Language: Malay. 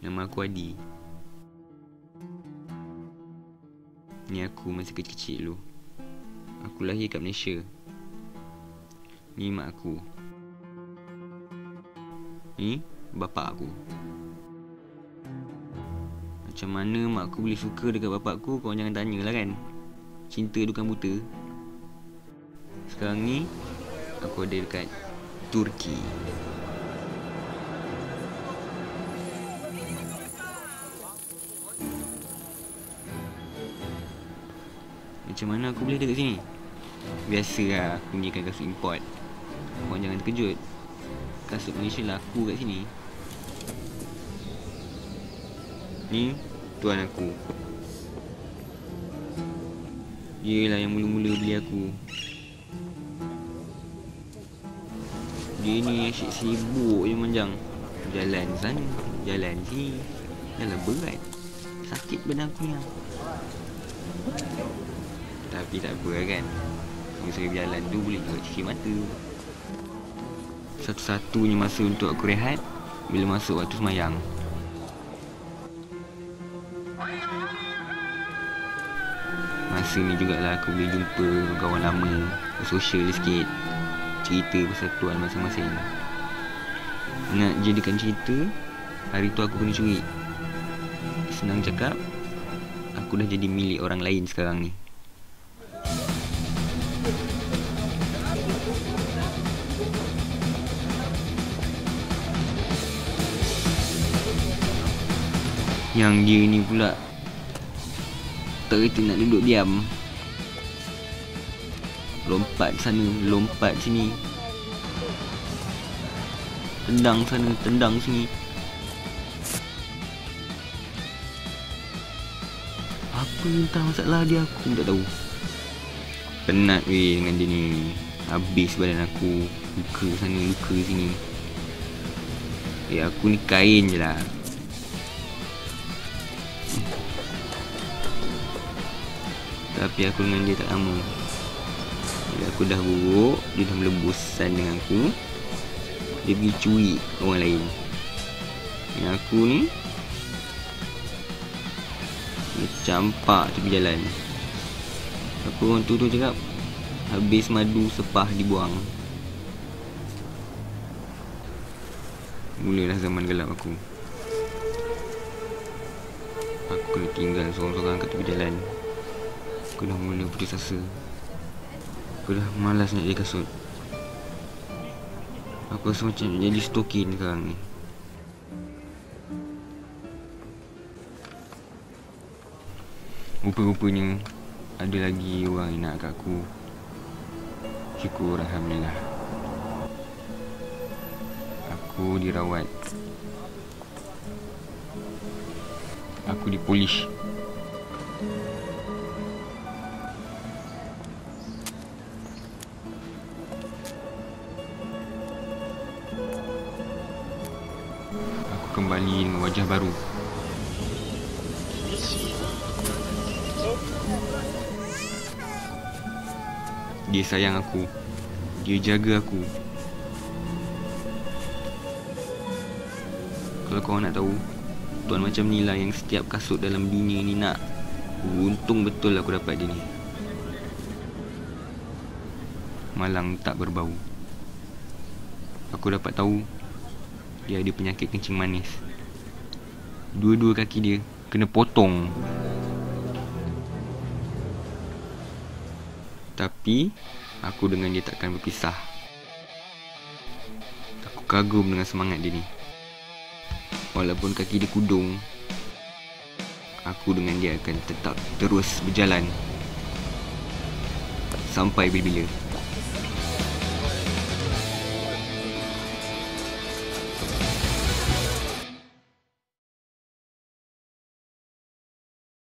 Nama aku Adi. Ni aku masa kecil-kecil dulu. Aku lahir kat Malaysia. Ni mak aku. Ni bapak aku. Macam mana mak aku boleh suka dekat bapak aku Kau jangan tanya lah kan. Cinta bukan buta. Sekarang ni Aku ada dekat Turki Macam mana aku boleh ada kat sini? Biasa lah aku ni kan kasut import. Korang jangan terkejut. Kasut Malaysia laku kat sini. Ni tuan aku. Dia lah yang mula-mula beli aku. Dia ni asyik sibuk je manjang Jalan sana, jalan sini. Jalan berat. Sakit badan aku ni lah. Tapi tak apa lah kan. Masa berjalan tu boleh juga cuci mata. Satu-satunya masa untuk aku rehat Bila masuk waktu semayang. Masa ni jugalah aku boleh jumpa kawan lama Social sikit. Cerita pasal tuan masing-masing. Nak jadikan cerita Hari tu aku kena curi. Senang cakap Aku dah jadi milik orang lain sekarang ni Yang dia ni pula kata nak duduk diam. Lompat sana, lompat sini. Tendang sana, tendang sini. Apa entah masalah dia aku tak tahu. Penat weh dengan dia ni. Habis badan aku. Luka sana, luka sini. Eh aku ni kain je lah Tapi aku dengan dia tak lama. Bila aku dah buruk Dia dah mula bosan dengan aku Dia pergi curi orang lain. Yang aku ni Dia campak tepi jalan. Apa orang tu tu cakap Habis madu sepah dibuang. Mulalah zaman gelap aku. Aku kena tinggal seorang-seorang kat tepi jalan Aku dah mula putus asa Aku dah malas nak jadi kasut. Aku rasa macam jadi stokin sekarang ni. Rupa-rupanya Ada lagi orang yang nak kat aku. Syukur Alhamdulillah. Aku dirawat. Aku dipolish kembali wajah baru. Dia sayang aku. Dia jaga aku. Kalau korang nak tahu Tuan macam ni lah yang setiap kasut dalam dunia ni nak. Untung betul aku dapat dia ni. Malang tak berbau. Aku dapat tahu Dia ada penyakit kencing manis. Dua-dua kaki dia Kena potong. Tapi Aku dengan dia takkan berpisah. Aku kagum dengan semangat dia ni. Walaupun kaki dia kudung Aku dengan dia akan tetap terus berjalan. Sampai bila-bila